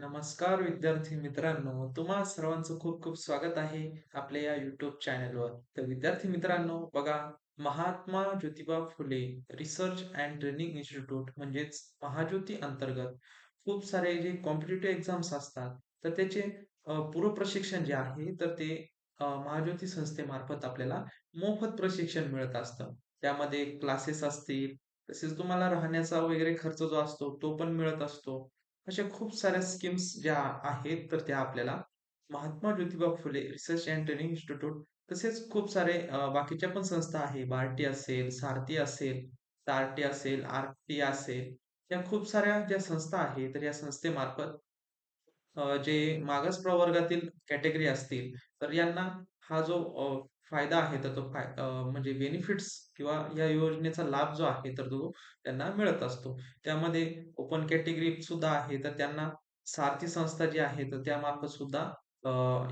नमस्कार विद्यार्थी मित्रांनो, तुम्हा सर्वांचं खूप खूप स्वागत आहे आपल्या या युट्यूब चॅनलवर. तर विद्यार्थी मित्रांनो, बघा Mahatma Jyotiba Phule research and training institute म्हणजेच महाज्योती अंतर्गत खूप सारे जे कॉम्पिटेटिव्ह एक्झाम्स असतात, तर त्याचे पूर्व प्रशिक्षण जे आहे, तर ते महाज्योती संस्थेमार्फत आपल्याला मोफत प्रशिक्षण मिळत असतं. त्यामध्ये क्लासेस असतील, तसेच तुम्हाला राहण्याचा वगैरे खर्च जो असतो, तो पण मिळत असतो. अशा खूप साऱ्या स्कीम्स ज्या आहेत, तर त्या आपल्याला Mahatma Jyotiba Phule research and training institute तसेच खूप सारे अ, बाकीच्या पण संस्था आहे. बार्टी असेल, सारथी असेल, तार्टी असेल, आरटी असेल, या खूप साऱ्या ज्या संस्था आहेत, तर या संस्थेमार्फत अ, जे मागास प्रवर्गातील कॅटेगरी असतील, तर यांना हा जो फायदा आहे, तर तो फाय म्हणजे बेनिफिट्स किंवा या योजनेचा लाभ जो आहे, तर तो त्यांना मिळत असतो. त्यामध्ये ओपन कॅटेगरी सुद्धा आहे, तर त्यांना सारथी संस्था जी आहे, तर त्यामार्फत सुद्धा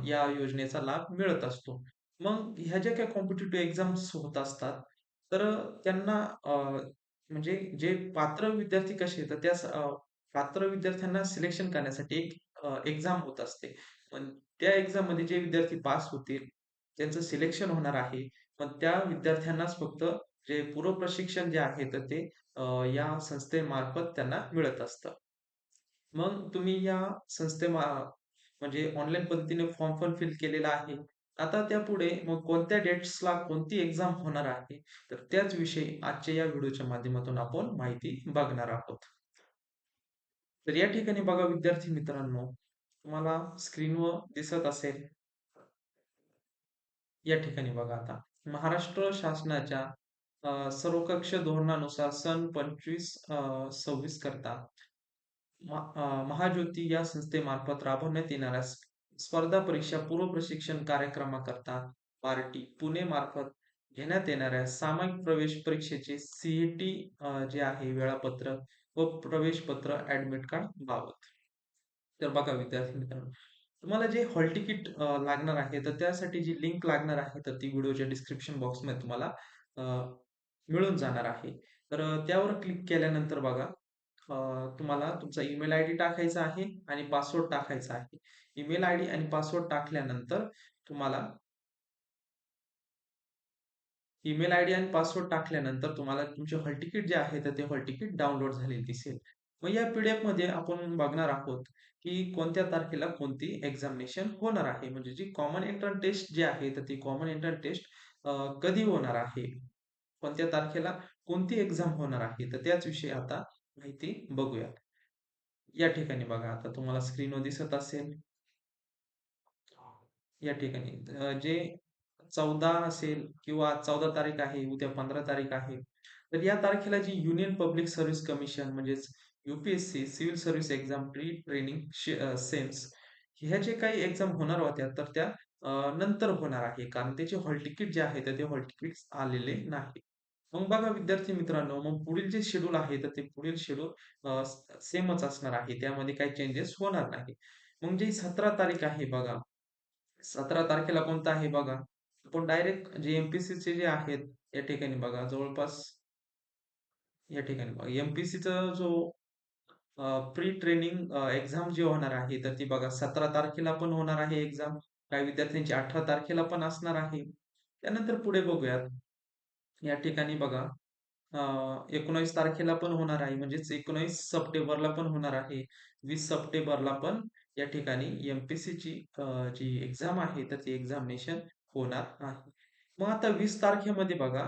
या योजनेचा लाभ मिळत असतो. मग ह्या ज्या काही कॉम्पिटिटिव्ह एक्झाम्स होत असतात, तर त्यांना म्हणजे जे पात्र विद्यार्थी कसे तर त्या पात्र विद्यार्थ्यांना सिलेक्शन करण्यासाठी एक एक्झाम होत असते. पण त्या एक्झाममध्ये जे विद्यार्थी पास होतील, त्यांचं सिलेक्शन होणार आहे. पण त्या विद्यार्थ्यांनाच फक्त जे पूर्व प्रशिक्षण जे आहे, तर ते या संस्थेमार्फत त्यांना मिळत असतं. मग तुम्ही या संस्थेमा म्हणजे ऑनलाईन पद्धतीने फॉर्म पण फिल केलेला आहे. आता त्या पुढे मग कोणत्या डेट्सला कोणती एक्झाम होणार आहे, तर त्याच विषयी आजच्या या व्हिडिओच्या माध्यमातून आपण माहिती बघणार आहोत. तर या ठिकाणी बघा विद्यार्थी मित्रांनो, तुम्हाला स्क्रीनवर दिसत असेल, या ठिकाणी बघा आता. महाराष्ट्र शासनाच्या सर्वकक्ष धोरणानुसार सन पंचवीस सव्वीस करता महाज्योती या संस्थेमार्फत राबवण्यात येणाऱ्या स्पर्धा परीक्षा पूर्व प्रशिक्षण कार्यक्रमाकरता पार्टी पुणे मार्फत घेण्यात येणाऱ्या सामायिक प्रवेश परीक्षेचे सीईटी जे आहे वेळापत्रक व प्रवेश पत्र ऍडमिट कार्ड बाबत. तर बघा विद्यार्थी मित्रांनो, तुम्हाला जे हॉल तिकीट लागणार आहे, तर त्यासाठी जी लिंक लागणार आहे, तर ती व्हिडिओच्या डिस्क्रिप्शन बॉक्समध्ये तुम्हाला मिळून जाणार आहे. तर त्यावर क्लिक केल्यानंतर बघा तुम्हाला तुमचा ईमेल आयडी टाकायचा आहे आणि पासवर्ड टाकायचा आहे. ईमेल आयडी आणि पासवर्ड टाकल्यानंतर तुम्हाला ईमेल आयडी आणि पासवर्ड टाकल्यानंतर तुम्हाला तुमचे हॉल तिकीट जे आहे, तर ते हॉल तिकीट डाउनलोड झालेले दिसेल. मग या पीडीएफमध्ये आपण बघणार आहोत, की कोणत्या तारखेला कोणती एक्झामिनेशन होणार आहे. म्हणजे जी कॉमन एंट्रन्स टेस्ट जी आहे, तर ती कॉमन एंट्रन्स टेस्ट कधी होणार आहे? कोणत्या तारखेला कोणती एक्झाम होणार आहे? तर त्याच विषयी आता माहिती बघूया. या ठिकाणी बघा आता तुम्हाला स्क्रीनवर दिसत असेल. या ठिकाणी जे 14 असेल किंवा 14 तारीख आहे, उद्या 15 तारीख आहे. तर या तारखेला जी युनियन पब्लिक सर्व्हिस कमिशन म्हणजेच UPSC civil service exam pre training सेम्स ह्या जे काही एक्झाम होणार होत्या, तर त्या नंतर होणार आहे. कारण त्याचे हॉल तिकीट जे आहे, तर ते हॉल तिकीट आलेले नाही. मग बघा विद्यार्थी मित्रांनो, मग पुढील जे शेड्यूल आहे, तर ते पुढील शेड्यूल सेमच असणार आहे. त्यामध्ये काही चेंजेस होणार नाही. मग जे सतरा तारीख आहे बघा, 17 तारखेला कोणता आहे बघा. आपण डायरेक्ट जे एमपीसीचे जे आहेत, या ठिकाणी बघा जवळपास या ठिकाणी बघा एमपीसीचा जो प्री ट्रेनिंग एक्झाम जी होणार आहे, तर ती बघा 17 तारखेला पण होणार आहे एक्झाम. काही विद्यार्थ्यांची 18 तारखेला पण असणार आहे. त्यानंतर पुढे बघूयात. या ठिकाणी बघा अ, 19 तारखेला पण होणार आहे. म्हणजेच 19 सप्टेंबरला पण होणार आहे. वीस सप्टेंबरला पण या ठिकाणी एमपीसीची जी एक्झाम आहे, तर ती एक्झामिनेशन होणार आहे. मग आता वीस तारखेमध्ये बघा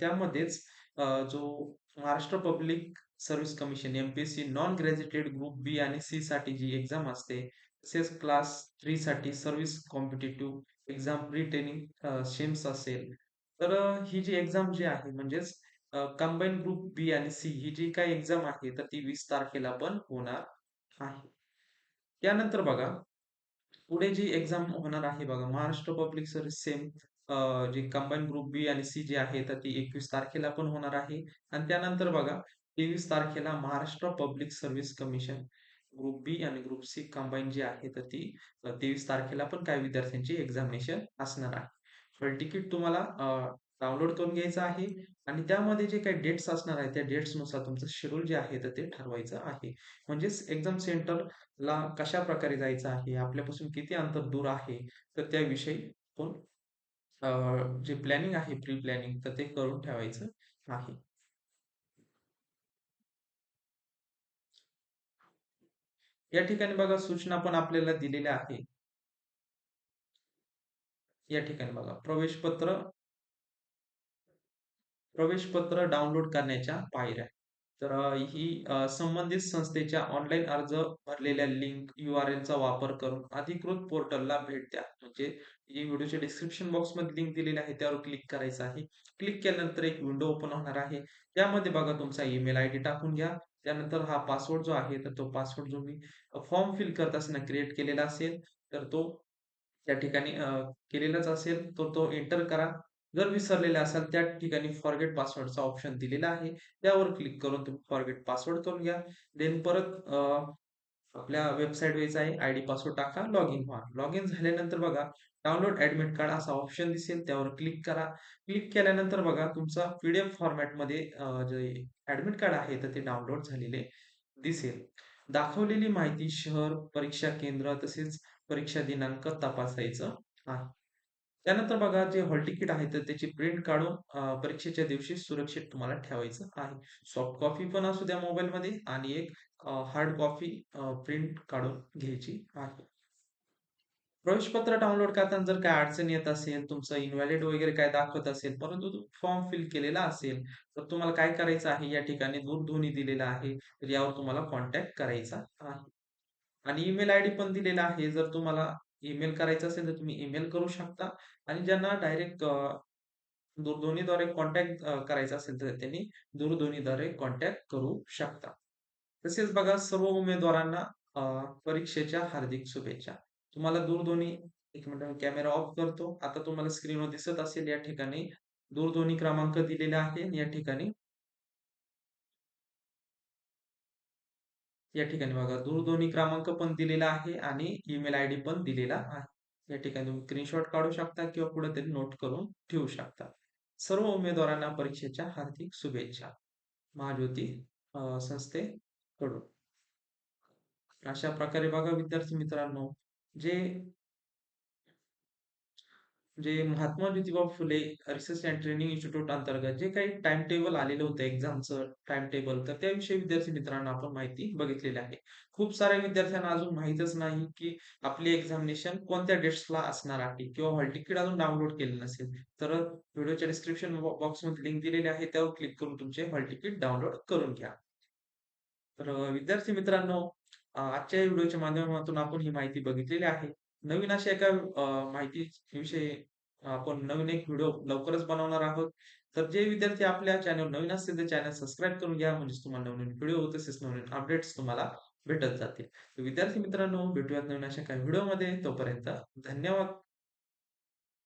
त्यामध्येच अ, जो Maharashtra public service commission MPSC non graduated group B आणि सी साठी जी एक्झाम असते, तसेच क्लास थ्री साठी सर्व्हिस कॉम्पिटेटिव्ह एक्झाम रिटेनिंग सेम्स असेल. तर अ, ही जी एक्झाम जी आहे म्हणजेच कंबाईन ग्रुप बी आणि सी ही जी काही एक्झाम आहे, तर ती वीस तारखेला पण होणार आहे. त्यानंतर बघा, पुढे जी एक्झाम होणार आहे बघा, महाराष्ट्र पब्लिक सर्व्हिस सेम जे कंबाईन ग्रुप बी आणि सी जी आहे, तर ती 21 तारखेला पण होणार आहे. आणि त्यानंतर बघा, 23 तारखेला Maharashtra public service commission group B आणि ग्रुप सी कंबाईन जी आहे, तर ती तेवीस तारखेला पण काही विद्यार्थ्यांची एक्झामिनेशन असणार आहे. फळ तिकीट तुम्हाला डाउनलोड करून घ्यायचं आहे आणि त्यामध्ये जे काही डेट्स असणार आहे त्या डेट्सनुसार तुमचं शेड्यूल जे आहे तर ते ठरवायचं आहे. म्हणजेच एक्झाम सेंटरला कशा प्रकारे जायचं आहे, आपल्यापासून किती अंतर दूर आहे, तर त्याविषयी आपण अ, जे प्लॅनिंग आहे प्री प्लॅनिंग तर ते करून ठेवायचं आहे. या ठिकाणी बघा सूचना पण आपल्याला दिलेल्या आहे. या ठिकाणी बघा प्रवेशपत्र प्रवेशपत्र डाउनलोड करण्याच्या पायऱ्या. तर ही संबंधित संस्थेच्या ऑनलाईन अर्ज भरलेल्या लिंक यू-आर-एलचा वापर करून अधिकृत पोर्टलला भेट द्या. म्हणजे जी व्हिडिओच्या डिस्क्रिप्शन बॉक्समध्ये लिंक दिलेली आहे त्यावर क्लिक करायचं आहे. क्लिक केल्यानंतर एक विंडो ओपन होणार आहे. त्यामध्ये बघा तुमचा ईमेल आय डी टाकून घ्या. त्यानंतर हा पासवर्ड जो आहे तर तो पासवर्ड जो मी फॉर्म फिल करत असताना क्रिएट केलेला असेल तर तो त्या ठिकाणी केलेलाच असेल तर तो एंटर करा. जर विसरलेले असाल त्या ठिकाणी फॉरगेट पासवर्डचा ऑप्शन दिलेला आहे. त्यावर क्लिक करून तुम्ही फॉरगेट पासवर्ड करून घ्या. देन परत आपल्या वेबसाईट वेच आहे. आयडी पासवर्ड टाका, लॉग इन व्हा. लॉग इन झाल्यानंतर बघा डाउनलोड ऍडमिट कार्ड असा ऑप्शन दिसेल त्यावर क्लिक करा. क्लिक केल्यानंतर बघा तुमचा पी-डी-एफ फॉर्मॅटमध्ये जे ऍडमिट कार्ड आहे तर ते डाउनलोड झालेले दिसेल. दाखवलेली माहिती शहर, परीक्षा केंद्र तसेच परीक्षा दिनांक तपासायचं आहे. त्यानंतर बघा जे हॉल तिकीट आहे तर त्याची प्रिंट काढून अ, परीक्षेच्या दिवशी सुरक्षित तुम्हाला ठेवायचं आहे. सॉफ्ट कॉपी पण असू द्या मोबाईलमध्ये आणि एक हार्ड कॉपी प्रिंट काढून घ्यायची आहे. प्रवेशपत्र डाउनलोड करताना जर काय अडचण येत असेल, तुमचं इनव्हॅलिड वगैरे काय दाखवत असेल, परंतु फॉर्म फिल केलेला असेल, तर तुम्हाला काय करायचं आहे, या ठिकाणी दूरध्वनी दिलेला आहे. तर यावर तुम्हाला कॉन्टॅक्ट करायचा आहे. आणि ईमेल आयडी पण दिलेला आहे. जर तुम्हाला ईमेल करायचं असेल, तर तुम्ही ईमेल करू शकता आणि ज्यांना डायरेक्ट दूरध्वनीद्वारे कॉन्टॅक्ट करायचा असेल, तर त्यांनी दूरध्वनीद्वारे कॉन्टॅक्ट करू शकता. तसेच बघा सर्व उमेदवारांना परीक्षेच्या हार्दिक शुभेच्छा. तुम्हाला दूरध्वनी एक मिनिट कॅमेरा ऑफ करतो. आता तुम्हाला स्क्रीनवर दिसत असेल या ठिकाणी दूरध्वनी क्रमांक दिलेला आहे. या ठिकाणी या ठिकाणी बघा दूरध्वनी क्रमांक पण दिलेला आहे आणि ईमेल आयडी पण दिलेला आहे. या ठिकाणी तुम्ही स्क्रीनशॉट काढू शकता किंवा कुठेतरी नोट करून ठेवू शकता. सर्व उमेदवारांना परीक्षेच्या हार्दिक शुभेच्छा. महाज्योती संस्थेकडून. अशा प्रकारे बघा विद्यार्थी मित्रांनो, जे जे Mahatma Jyotiba Phule research and training institute अंतर्गत जे काही टाइम टेबल आलेलं होतं एक्झामचं टाइम टेबल, तर त्याविषयी विद्यार्थी मित्रांनो आपण माहिती बघितलेली आहे. खूप साऱ्या विद्यार्थ्यांना अजून माहीतच नाही, की आपली एक्झामिनेशन कोणत्या डेट्सला असणार आहे किंवा हॉल तिकीट अजून डाउनलोड केलेलं नसेल. तर व्हिडिओच्या डिस्क्रिप्शन बॉक्समध्ये लिंक दिलेली आहे. त्यावर क्लिक करून तुमचे हॉल तिकीट डाउनलोड करून घ्या. तर विद्यार्थी मित्रांनो, आजच्या व्हिडिओच्या माध्यमातून आपण ही माहिती बघितलेली आहे. नवीन अशा एका अ, माहितीविषयी आपण नवीन एक व्हिडिओ लवकरच बनवणार आहोत. तर जे विद्यार्थी आपल्या चॅनल नवीन असतील ते चॅनल सबस्क्राईब करून घ्या. म्हणजे तुम्हाला नवीन व्हिडिओ तसेच नवीन अपडेट्स तुम्हाला भेटत जातील. तर विद्यार्थी मित्रांनो, भेटूयात नवीन अशा काही व्हिडिओमध्ये. तोपर्यंत धन्यवाद.